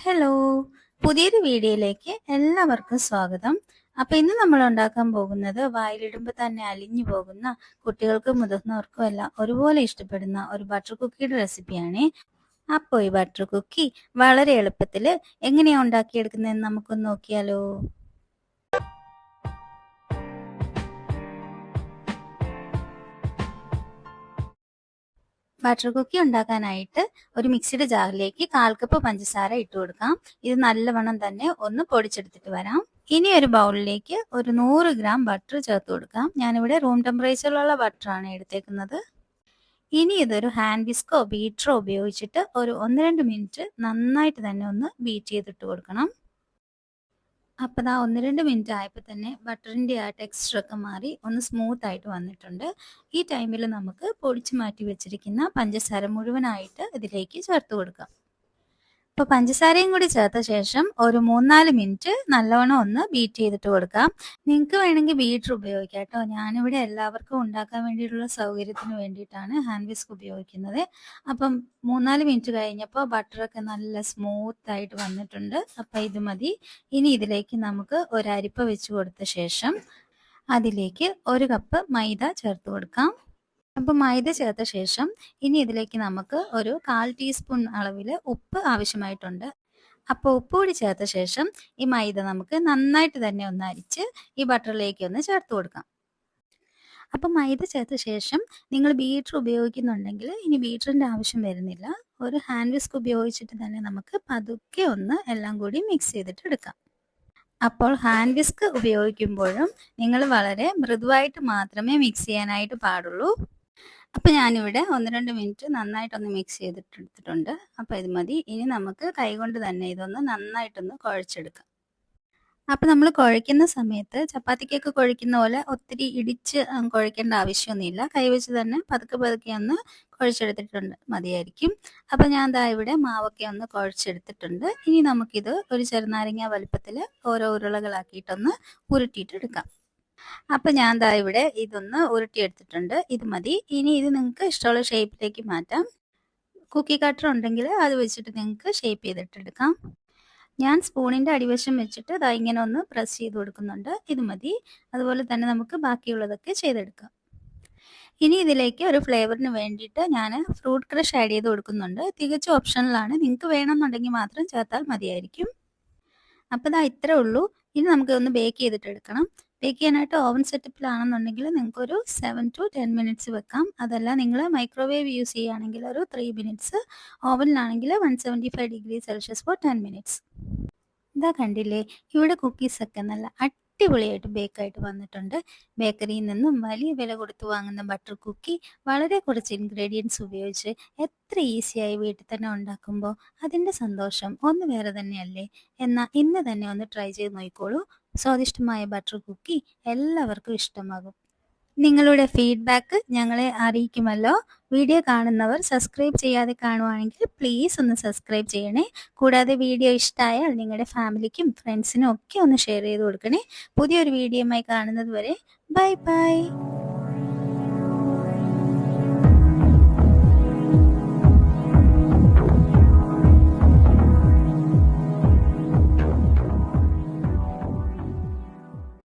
Hello പുതിയൊരു വീഡിയോയിലേക്ക് എല്ലാവർക്കും സ്വാഗതം. അപ്പൊ ഇന്ന് നമ്മൾ ഉണ്ടാക്കാൻ പോകുന്നത് വായിലിടുമ്പോൾ തന്നെ അലിഞ്ഞു പോകുന്ന കുട്ടികൾക്കും മുതിർന്നവർക്കും എല്ലാം ഒരുപോലെ ഇഷ്ടപ്പെടുന്ന ഒരു ബട്ടർ കുക്കിയുടെ റെസിപ്പിയാണ് അപ്പോ ഈ ബട്ടർ കുക്കി വളരെ എളുപ്പത്തിൽ എങ്ങനെയാണ് ഉണ്ടാക്കിയെടുക്കുന്നതെന്ന് നമുക്കൊന്ന് നോക്കിയാലോ? ബട്ടർ കുക്കി ഉണ്ടാക്കാനായിട്ട് ഒരു മിക്സിയുടെ ജാറിലേക്ക് കാൽ കപ്പ് പഞ്ചസാര ഇട്ട് കൊടുക്കാം. ഇത് നല്ലവണ്ണം തന്നെ ഒന്ന് പൊടിച്ചെടുത്തിട്ട് വരാം. ഇനി ഒരു ബൗളിലേക്ക് ഒരു നൂറ് ഗ്രാം ബട്ടർ ചേർത്ത് കൊടുക്കാം. ഞാനിവിടെ റൂം ടെമ്പറേച്ചറിലുള്ള ബട്ടറാണ് എടുത്തേക്കുന്നത്. ഇനി ഇതൊരു ഹാൻഡ് വിസ്കോ ബീറ്ററോ ഉപയോഗിച്ചിട്ട് ഒരു ഒന്ന് രണ്ട് മിനിറ്റ് നന്നായിട്ട് തന്നെ ഒന്ന് ബീറ്റ് ചെയ്തിട്ട് കൊടുക്കണം. അപ്പോൾ ദാ ഒന്ന് രണ്ട് മിനിറ്റ് ആയപ്പോൾ തന്നെ ബട്ടറിന്റെ ആ ടെക്സ്ചർ ഒക്കെ മാറി ഒന്ന് സ്മൂത്ത് ആയിട്ട് വന്നിട്ടുണ്ട്. ഈ ടൈമിൽ നമുക്ക് പൊടിച്ച് മാറ്റി വെച്ചിരിക്കുന്ന പഞ്ചസാര മുഴുവനായിട്ട് ഇതിലേക്ക് ചേർത്ത് കൊടുക്കാം. അപ്പോൾ പഞ്ചസാരയും കൂടി ചേർത്ത ശേഷം ഒരു മൂന്നാൽ മിനിറ്റ് നല്ലവണ്ണം ഒന്ന് ബീറ്റ് ചെയ്തിട്ട് കൊടുക്കാം. നിങ്ങൾക്ക് വേണമെങ്കിൽ ബീറ്റർ ഉപയോഗിക്കാം കേട്ടോ. ഞാനിവിടെ എല്ലാവർക്കും ഉണ്ടാക്കാൻ വേണ്ടിയിട്ടുള്ള സൗകര്യത്തിന് വേണ്ടിയിട്ടാണ് ഹാൻഡ് വിസ്ക് ഉപയോഗിക്കുന്നത്. അപ്പം മൂന്നാൽ മിനിറ്റ് കഴിഞ്ഞപ്പോൾ ബട്ടറൊക്കെ നല്ല സ്മൂത്ത് ആയിട്ട് വന്നിട്ടുണ്ട്. അപ്പം ഇത് മതി. ഇനി ഇതിലേക്ക് നമുക്ക് ഒരു അരിപ്പ വെച്ച് കൊടുത്ത ശേഷം അതിലേക്ക് ഒരു കപ്പ് മൈദ ചേർത്ത് കൊടുക്കാം. അപ്പോൾ മൈദ ചേർത്ത ശേഷം ഇനി ഇതിലേക്ക് നമുക്ക് ഒരു കാൽ ടീസ്പൂൺ അളവിൽ ഉപ്പ് ആവശ്യമായിട്ടുണ്ട്. അപ്പോൾ ഉപ്പ് കൂടി ചേർത്ത ശേഷം ഈ മൈദ നമുക്ക് നന്നായിട്ട് തന്നെ ഒന്ന് അരിച്ച് ഈ ബട്ടറിലേക്ക് ഒന്ന് ചേർത്ത് കൊടുക്കാം. അപ്പം മൈദ ചേർത്ത ശേഷം നിങ്ങൾ ബീറ്റർ ഉപയോഗിക്കുന്നുണ്ടെങ്കിൽ ഇനി ബീറ്ററിന്റെ ആവശ്യം വരുന്നില്ല. ഒരു ഹാൻഡ് വിസ്ക് ഉപയോഗിച്ചിട്ട് തന്നെ നമുക്ക് പതുക്കെ ഒന്ന് എല്ലാം കൂടി മിക്സ് ചെയ്തിട്ട് എടുക്കാം. അപ്പോൾ ഹാൻഡ് വിസ്ക് ഉപയോഗിക്കുമ്പോഴും നിങ്ങൾ വളരെ മൃദുവായിട്ട് മാത്രമേ മിക്സ് ചെയ്യാനായിട്ട് പാടുള്ളൂ. അപ്പോൾ ഞാനിവിടെ ഒന്ന് രണ്ട് മിനിറ്റ് നന്നായിട്ടൊന്ന് മിക്സ് ചെയ്തിട്ടെടുത്തിട്ടുണ്ട്. അപ്പം അപ്പോൾ ഇത് മതി. ഇനി നമുക്ക് കൈകൊണ്ട് തന്നെ ഇതൊന്ന് നന്നായിട്ടൊന്ന് കുഴച്ചെടുക്കാം. അപ്പോൾ നമ്മൾ കുഴയ്ക്കുന്ന സമയത്ത് ചപ്പാത്തിക്കൊക്കെ കുഴയ്ക്കുന്ന പോലെ ഒത്തിരി ഇടിച്ച് കുഴയ്ക്കേണ്ട ആവശ്യമൊന്നുമില്ല. കൈവച്ച് തന്നെ പതുക്കെ പതുക്കെ ഒന്ന് കുഴച്ചെടുത്തിട്ടുണ്ട് മതിയായിരിക്കും. അപ്പോൾ ഞാൻ ദാ ഇവിടെ മാവൊക്കെ ഒന്ന് കുഴച്ചെടുത്തിട്ടുണ്ട്. ഇനി നമുക്കിത് ഒരു ചെറുനാരങ്ങ വലുപ്പത്തിൽ ഓരോ ഉരുളകളാക്കിയിട്ടൊന്ന് ഉരുട്ടിയിട്ടെടുക്കാം. അപ്പം ഞാൻ ദാ ഇവിടെ ഇതൊന്ന് ഉരുട്ടിയെടുത്തിട്ടുണ്ട്. ഇത് മതി. ഇനി ഇത് നിങ്ങൾക്ക് ഇഷ്ടമുള്ള ഷേപ്പിലേക്ക് മാറ്റാം. കുക്കി കട്ടർ ഉണ്ടെങ്കിൽ അത് വെച്ചിട്ട് നിങ്ങൾക്ക് ഷേപ്പ് ചെയ്തിട്ടെടുക്കാം. ഞാൻ സ്പൂണിന്റെ അടിവശം വെച്ചിട്ട് ദാ ഇങ്ങനെ ഒന്ന് പ്രസ് ചെയ്ത് കൊടുക്കുന്നുണ്ട്. ഇത് മതി. അതുപോലെ തന്നെ നമുക്ക് ബാക്കിയുള്ളതൊക്കെ ചെയ്തെടുക്കാം. ഇനി ഇതിലേക്ക് ഒരു ഫ്ലേവറിന് വേണ്ടിയിട്ട് ഞാൻ ഫ്രൂട്ട് ക്രഷ് ആഡ് ചെയ്ത് കൊടുക്കുന്നുണ്ട്. തികച്ചും ഓപ്ഷനിലാണ്. നിങ്ങൾക്ക് വേണമെന്നുണ്ടെങ്കിൽ മാത്രം ചേർത്താൽ മതിയായിരിക്കും. അപ്പോൾ ഇതാ ഇത്രേ ഉള്ളൂ. ഇനി നമുക്ക് ഒന്ന് ബേക്ക് ചെയ്തിട്ട് എടുക്കണം ബേക്ക് ചെയ്യാനായിട്ട് ഓവൻ സെറ്റപ്പിലാണെന്നുണ്ടെങ്കിൽ നിങ്ങൾക്കൊരു സെവൻ ടു ടെൻ മിനിറ്റ്സ് വെക്കാം. അതല്ല നിങ്ങൾ മൈക്രോവേവ് യൂസ് ചെയ്യുകയാണെങ്കിൽ ഒരു three minutes ഓവനിലാണെങ്കിൽ one seventy five degree Celsius for ten minutes ഇതാ കണ്ടില്ലേ ഇവിടെ കുക്കീസൊക്കെ നല്ല അടിപൊളിയായിട്ട് ബേക്കായിട്ട് വന്നിട്ടുണ്ട്. ബേക്കറിയിൽ നിന്നും വലിയ വില കൊടുത്ത് വാങ്ങുന്ന ബട്ടർ കുക്കി വളരെ കുറച്ച് ഇൻഗ്രീഡിയൻസ് ഉപയോഗിച്ച് എത്ര ഈസിയായി വീട്ടിൽ തന്നെ ഉണ്ടാക്കുമ്പോൾ അതിന്റെ സന്തോഷം ഒന്ന് വേറെ തന്നെയല്ലേ? എന്നാൽ ഇന്ന് തന്നെ ഒന്ന് ട്രൈ ചെയ്ത് നോക്കിക്കോളൂ. സ്വാദിഷ്ടമായ ബട്ടർ കുക്കി എല്ലാവർക്കും ഇഷ്ടമാകും. നിങ്ങളുടെ ഫീഡ്ബാക്ക് ഞങ്ങളെ അറിയിക്കുമല്ലോ. വീഡിയോ കാണുന്നവർ സബ്സ്ക്രൈബ് ചെയ്യാതെ കാണുവാണെങ്കിൽ പ്ലീസ് ഒന്ന് സബ്സ്ക്രൈബ് ചെയ്യണേ. കൂടാതെ വീഡിയോ ഇഷ്ടമായാൽ നിങ്ങളുടെ ഫാമിലിക്കും ഫ്രണ്ട്സിനും ഒക്കെ ഒന്ന് ഷെയർ ചെയ്ത് കൊടുക്കണേ. പുതിയൊരു വീഡിയോയുമായി കാണുന്നത് വരെ ബൈ ബൈ